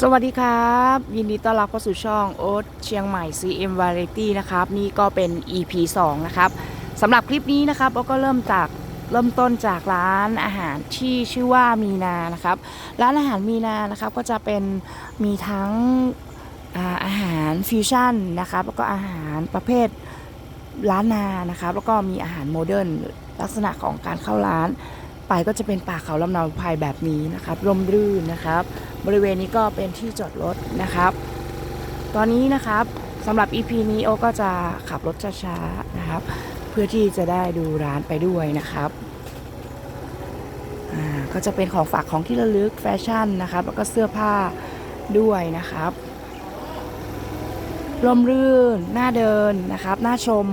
สวัสดีครับ ยินดีต้อนรับเข้าสู่ช่องโอ๊ตเชียงใหม่ CM Variety นะครับ นี่ก็เป็น EP 2 นะครับสำหรับคลิปนี้นะครับโอ๊ตก็เริ่มจากเริ่มต้นจากร้านอาหารที่ชื่อว่ามีนานะครับ ร้านอาหารมีนานะครับก็จะเป็นมีทั้งอาหารฟิวชั่นนะครับแล้วก็อาหารประเภทร้านนานะครับแล้วก็มีอาหารโมเดิร์นลักษณะของการเข้าร้าน ไปก็จะเป็นป่าเขาลำนาภัยแบบนี้นะครับร่มรื่นนะครับ บริเวณนี้ก็เป็นที่จอดรถนะครับ ตอนนี้นะครับสำหรับ EP นี้โอก็จะขับรถช้าๆนะครับ เพื่อที่จะได้ดูร้านไปด้วยนะครับก็จะเป็นของฝากของที่ระลึกแฟชั่นนะครับ แล้วก็เสื้อผ้าด้วยนะครับร่มรื่นน่าเดินนะครับน่าชม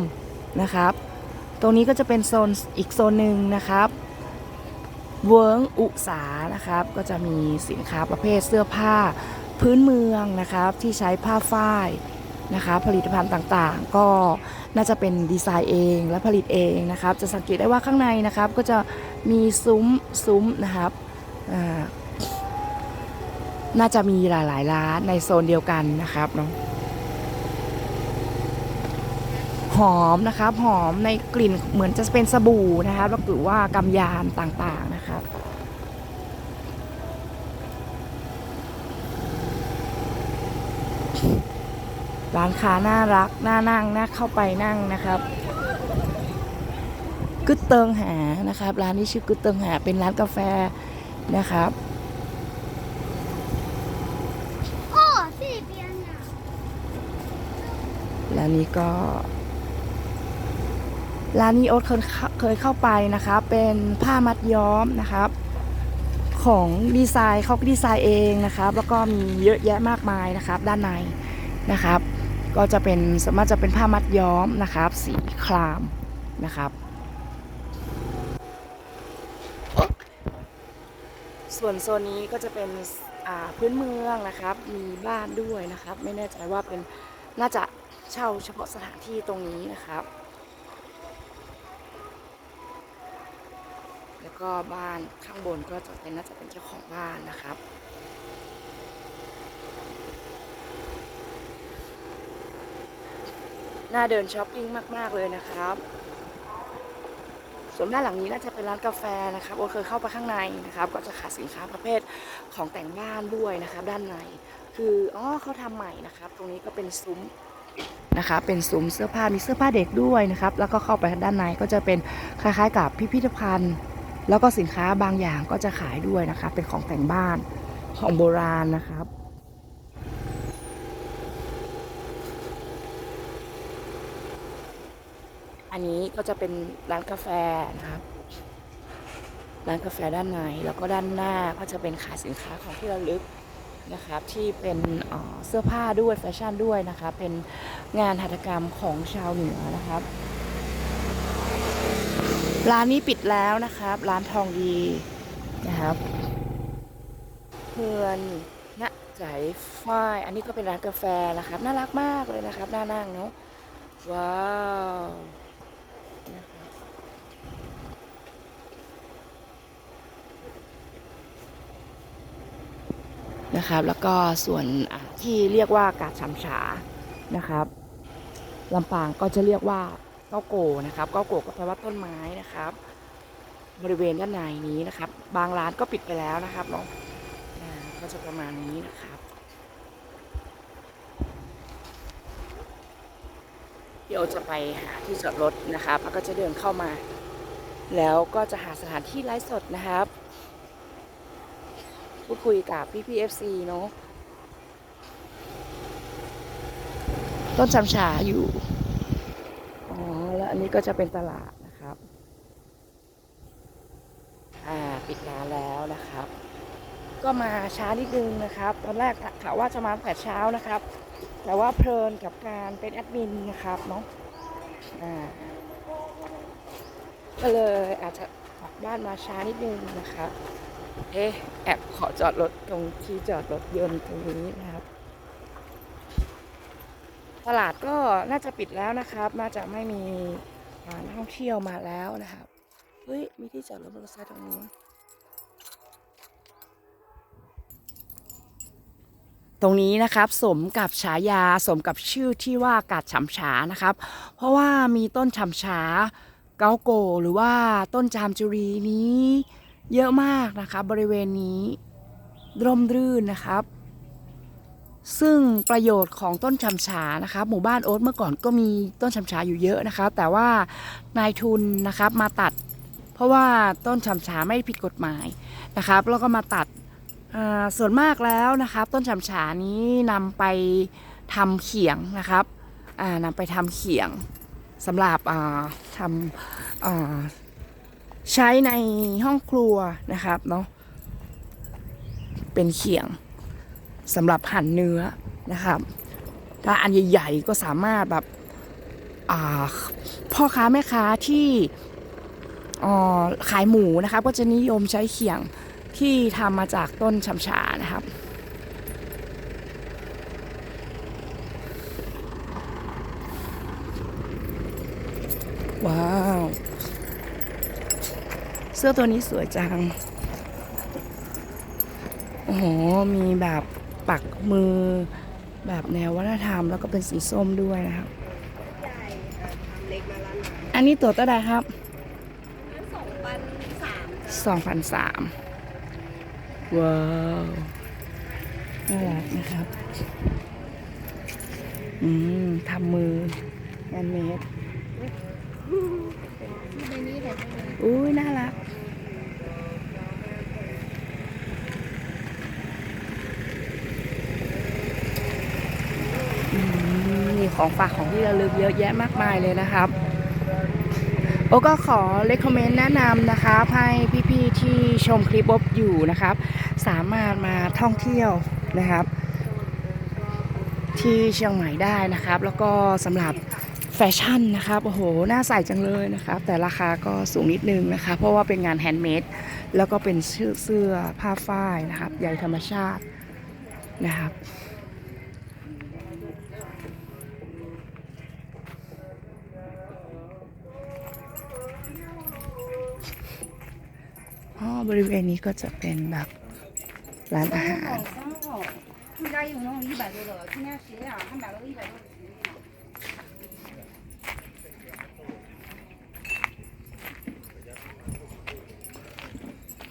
นะครับ ตรงนี้ก็จะเป็นโซนอีกโซนหนึ่งนะครับ เวิร์งอุสานะครับ ก็จะมีสินค้าประเภทเสื้อผ้าพื้นเมืองนะครับที่ใช้ผ้าฝ้ายนะคะผลิตภัณฑ์ต่างๆ ก็น่าจะเป็นดีไซน์เองและผลิตเองนะครับ จะสังเกตได้ว่าข้างในนะครับ ก็จะมีซุ้มซุ้มนะครับน่าจะมีหลายๆร้านในโซนเดียวกันนะครับเนาะห อมนะคะหอมในกลิ่นเหมือนจะเป็นสบู่นะคะหรือว่ากำยานต่างๆนะคะร้านค้าน่ารักน่านั่งน่าเข้าไปนั่งนะครับกึดเติงหานะครับ ร้านนี้ชื่อกึดเติงหาเป็นร้านกาแฟนะครับร้านนี้ก็ ร้านนี้โอ๊ตเคยเข้าเคยเข้าไปนะครับเป็นผ้ามัดย้อมนะครับ ของดีไซน์เขาดีไซน์เองนะครับ แล้วก็มีเยอะแยะมากมายนะครับ ด้านในนะครับ ก็จะเป็นสามารถจะเป็นผ้ามัดย้อมนะครับ สีครามนะครับ ส่วนโซนนี้ก็จะเป็นพื้นเมืองนะครับ มีบ้านด้วยนะครับ ไม่แน่ใจว่าเป็นน่าจะเช่าเฉพาะสถานที่ตรงนี้นะครับ แล้ว ก็บ้านข้างบนก็จะเป็นน่าจะเป็นเจ้าของบ้านนะครับน่าเดินช้อปปิ้งมาก ๆ เลยนะครับ ส่วนด้านหลังนี้น่าจะเป็นร้านกาแฟนะครับโอเคยเข้าไปข้างในนะครับ ก็จะขายสินค้าประเภทของแต่งบ้านด้วยนะครับ ด้านใน คืออ๋อเขาทำใหม่นะครับ ตรงนี้ก็เป็นซุ้มนะคะ เป็นซุ้มเสื้อผ้ามีเสื้อผ้าเด็กด้วยนะครับ แล้วก็เข้าไปด้านในก็จะเป็นคล้ายๆ กับพิพิธภัณฑ์ แล้วก็สินค้าบางอย่างก็จะขายด้วยนะคะ เป็นของแต่งบ้านของโบราณนะครับอันนี้ก็จะเป็นร้านกาแฟนะครับ ร้านกาแฟด้านในแล้วก็ด้านหน้าก็จะเป็นขายสินค้าของที่ระลึกนะครับ ที่เป็นเอ่อเสื้อผ้าด้วยแฟชั่นด้วยนะคะ เป็นงานหัตถกรรมของชาวเหนือนะครับ ร้านนี้ปิดแล้วนะครับ ร้านทองดีนะครับ เพื่อนณใจฝ้ายอันนี้ก็เป็นร้านกาแฟนะครับ น่ารักมากเลยนะครับน่านั่งเนาะว้าวนะครับนะครับ แล้วก็ส่วนที่เรียกว่ากาดฉำฉานะครับลำปางก็จะเรียกว่า เก้าโกนะครับเก้าโกก็แปลว่าต้นไม้นะครับ บริเวณด้านในนี้นะครับ บางร้านก็ปิดไปแล้วนะครับเนาะอ่าก็จะประมาณนี้นะครับ เดี๋ยวจะไปหาที่จอดรถนะครับแล้วก็จะเดินเข้ามา แล้วก็จะหาสถานที่ไลฟ์สดนะครับพูดคุยกับพี่พีเอฟซีเนาะต้นจำฉาอยู่ อันนี้ก็จะเป็นตลาดนะครับ อ่าปิดร้านแล้วนะครับ ก็มาช้านิดนึงนะครับ ตอนแรกกะว่าจะมาแต่เช้านะครับ แต่ว่าเพลินกับการเป็นแอดมินนะครับเนาะอ่าก็เลยอาจจะออกบ้านมาช้านิดนึงนะครับเอ๊ะแอบขอจอดรถตรงที่จอดรถยนต์ตรงนี้นะครับ ตลาดก็น่าจะปิดแล้วนะครับ น่าจะไม่มีนักท่องเที่ยวมาแล้วนะครับ เฮ้ย มีที่จอดรถมอเตอร์ไซค์ตรงนี้น ตรงนี้นะครับสมกับฉายาสมกับชื่อที่ว่ากาดฉำฉานะครับ เพราะว่ามีต้นฉำฉาเกาโก หรือว่าต้นจามจุรีนี้เยอะมากนะครับบริเวณนี้ร่มรื่นนะครับ ซึ่งประโยชน์ของต้นฉำฉานะครับหมู่บ้านโอ๊ตเมื่อก่อนก็มีต้นฉำฉาอยู่เยอะนะครับแต่ว่านายทุนนะครับมาตัด เพราะว่าต้นฉำฉาไม่ผิดกฎหมายนะครับแล้วก็มาตัดส่วนมากแล้วนะครับ ต้นฉำฉานี้นำไปทำเขียงนะครับอ่านำไปทำเขียงสำหรับทำใช้ในห้องครัวนะครับเนาะเป็นเขียง สำหรับหั่นเนื้อนะครับ ถ้าอันใหญ่ ๆ ก็สามารถแบบพ่อค้าแม่ค้าที่ขายหมูนะครับ ก็จะนิยมใช้เขียงที่ทำมาจากต้นชำชานะครับว้าว เสื้อตัวนี้สวยจัง โอ้โห มีแบบ ปักมือแบบแนววัฒนธรรม แล้วก็เป็นสีส้มด้วยนะครับ อันนี้ตัวเท่าไหร่ครับสองพันสามว้าวน่ารักนะครับ อืมทำมือแฮนด์เมดอุ้ยน่ารัก อืมมี ของฝากของที่ระลึกเยอะแยะมากมายเลยนะครับ โอก็ขอเล c คอมเมนต์แนะนำนะครับให้พี่ๆที่ชมคลิปอบอยู่นะครับ สามารถมาท่องเที่ยวนะครับ ที่เชียงใหม่ได้นะครับ แล้วก็สำหรับแฟชั่นนะครับโอ้โหน่าใส่จังเลยนะครับ แต่ราคาก็สูงนิดนึงนะคะ เพราะว่าเป็นงานแฮนด์เมดแล้วก็เป็นเสื้อเสื้อผ้าฝ้ายนะครับใยธรรมชาตินะครับ อ๋อบริเวณนี้ก็จะเป็นแบบร้านอาหาร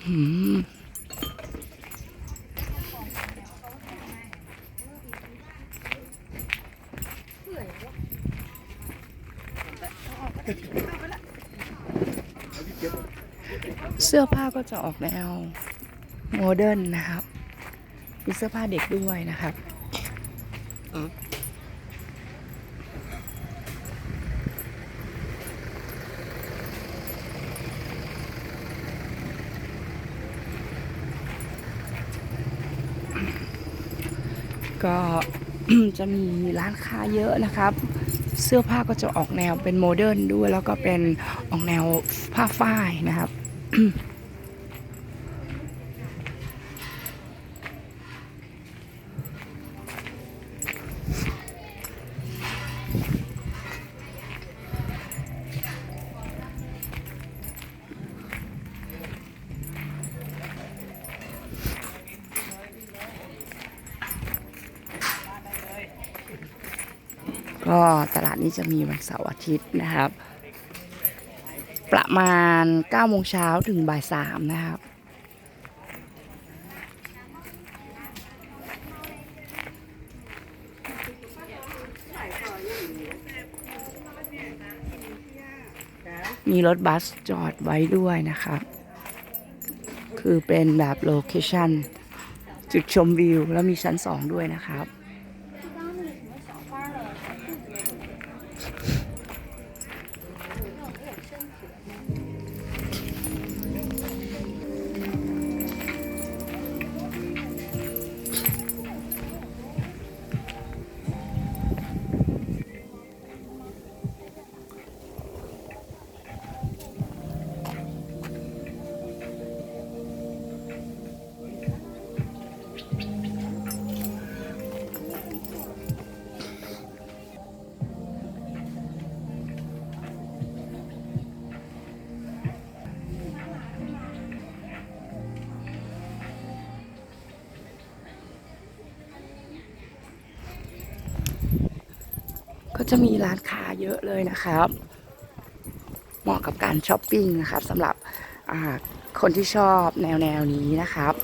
他们 เสื้อผ้าก็จะออกแนวโมเดิร์นนะครับ มีเสื้อผ้าเด็กด้วยนะครับก็จะมีร้านค้าเยอะนะครับ เสื้อผ้าก็จะออกแนวเป็นโมเดิร์นด้วย แล้วก็เป็นออกแนวผ้าฝ้ายนะครับ ก็ตลาดนี้จะมีวันเสาร์อาทิตย์นะครับ ประมาณ9โมงเช้าถึงบ่าย3นะครับมีรถบัสจอดไว้ด้วยนะครับ คือเป็นแบบโลเคชั่นจุดชมวิว แล้วมีชั้น2ด้วยนะครับ ก็จะมีร้านค้าเยอะเลยนะครับ เหมาะกับการช้อปปิ้งนะครับสำหรับคนที่ชอบแนวแนวนี้นะครับ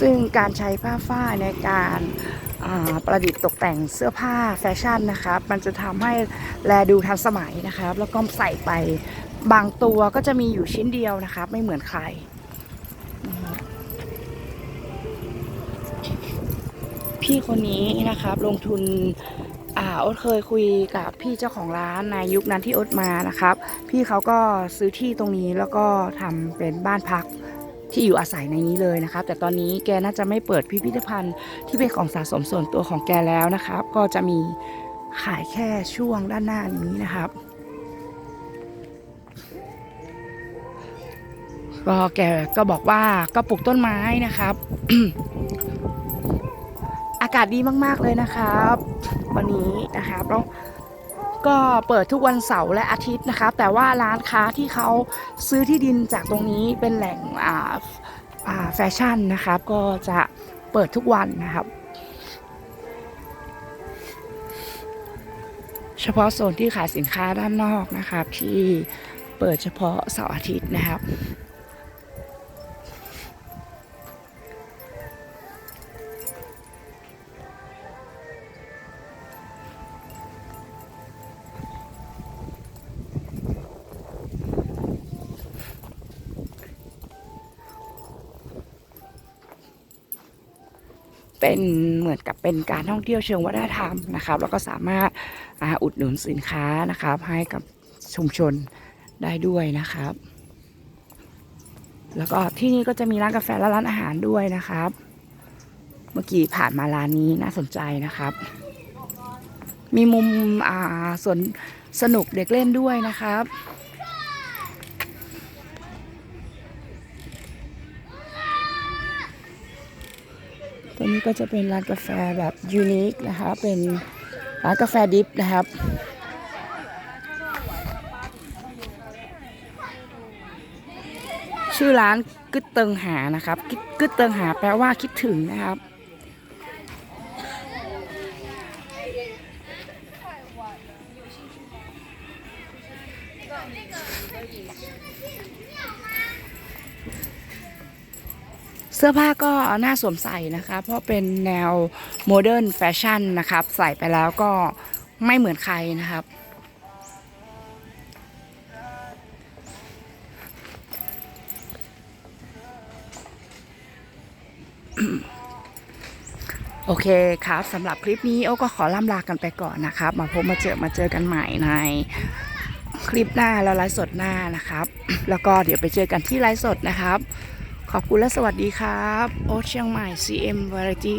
ซึ่งการใช้ผ้าฝ้ายในการาประดิษฐ์ตกแต่งเสื้อผ้าแฟชั่นนะครับ มันจะทำให้แลดูทันสมัยนะครับ แล้วก็ใส่ไปบางตัวก็จะมีอยู่ชิ้นเดียวนะครับ ไม่เหมือนใคร พี่คนนี้นะครับ ลงทุนอ่าอ๊ตเคยคุยกับพี่เจ้าของร้านในยุคนั้นที่อ๊ตมานะครับ พี่เขาก็ซื้อที่ตรงนี้แล้วก็ทำเป็นบ้านพักที่อยู่อาศัยในนี้เลยนะครับ แต่ตอนนี้แกน่าจะไม่เปิดพิพิธภัณฑ์ที่เป็นของสะสมส่วนตัวของแกแล้วนะครับ ก็จะมีขายแค่ช่วงด้านหน้านี้นะครับก็แกก็บอกว่าก็ปลูกต้นไม้นะครับากาศดีมากๆเลยนะครับ วันนี้นะครับก็เปิดทุกวันเสาร์และอาทิตย์นะครับ แต่ว่าร้านค้าที่เขาซื้อที่ดินจากตรงนี้เป็นแหล่งอ่าอ่าแฟชั่นนะครับ ก็จะเปิดทุกวันนะครับ เฉพาะโซนที่ขายสินค้าด้านนอกนะครับ ที่เปิดเฉพาะเสาร์อาทิตย์นะครับ เป็นเหมือนกับเป็นการท่องเที่ยวเชิงวัฒนธรรมนะครับ แล้วก็สามารถอุดหนุนสินค้านะครับ ให้กับชุมชนได้ด้วยนะครับ แล้วก็ที่นี่ก็จะมีร้านกาแฟและร้านอาหารด้วยนะครับ เมื่อกี้ผ่านมาร้านนี้น่าสนใจนะครับ มีมุมอ่าสวนสนุกเด็กเล่นด้วยนะครับ นี้ก็จะเป็นร้านกาแฟแบบยูนิคนะคะ เป็นร้านกาแฟดิฟนะครับ ชื่อร้านกึดเติงหานะครับกึดกึดเติงหาแปลว่าคิดถึงนะครับ เสื้อผ้าก็น่าสวมใส่นะคะ เพราะเป็นแนวโมเดิร์นแฟชั่นนะครับ ใส่ไปแล้วก็ไม่เหมือนใครนะครับ โอเคครับสำหรับคลิปนี้โอ้ก็ขอล่ำลากันไปก่อนนะครับ มาพบมาเจอมาเจอกันใหม่ในคลิปหน้าแล้วไลฟ์สดหน้านะครับ แล้วก็เดี๋ยวไปเจอกันที่ไลฟ์สดนะครับ ขอบคุณและสวัสดีครับ โอ๊ตเชียงใหม่ CM Variety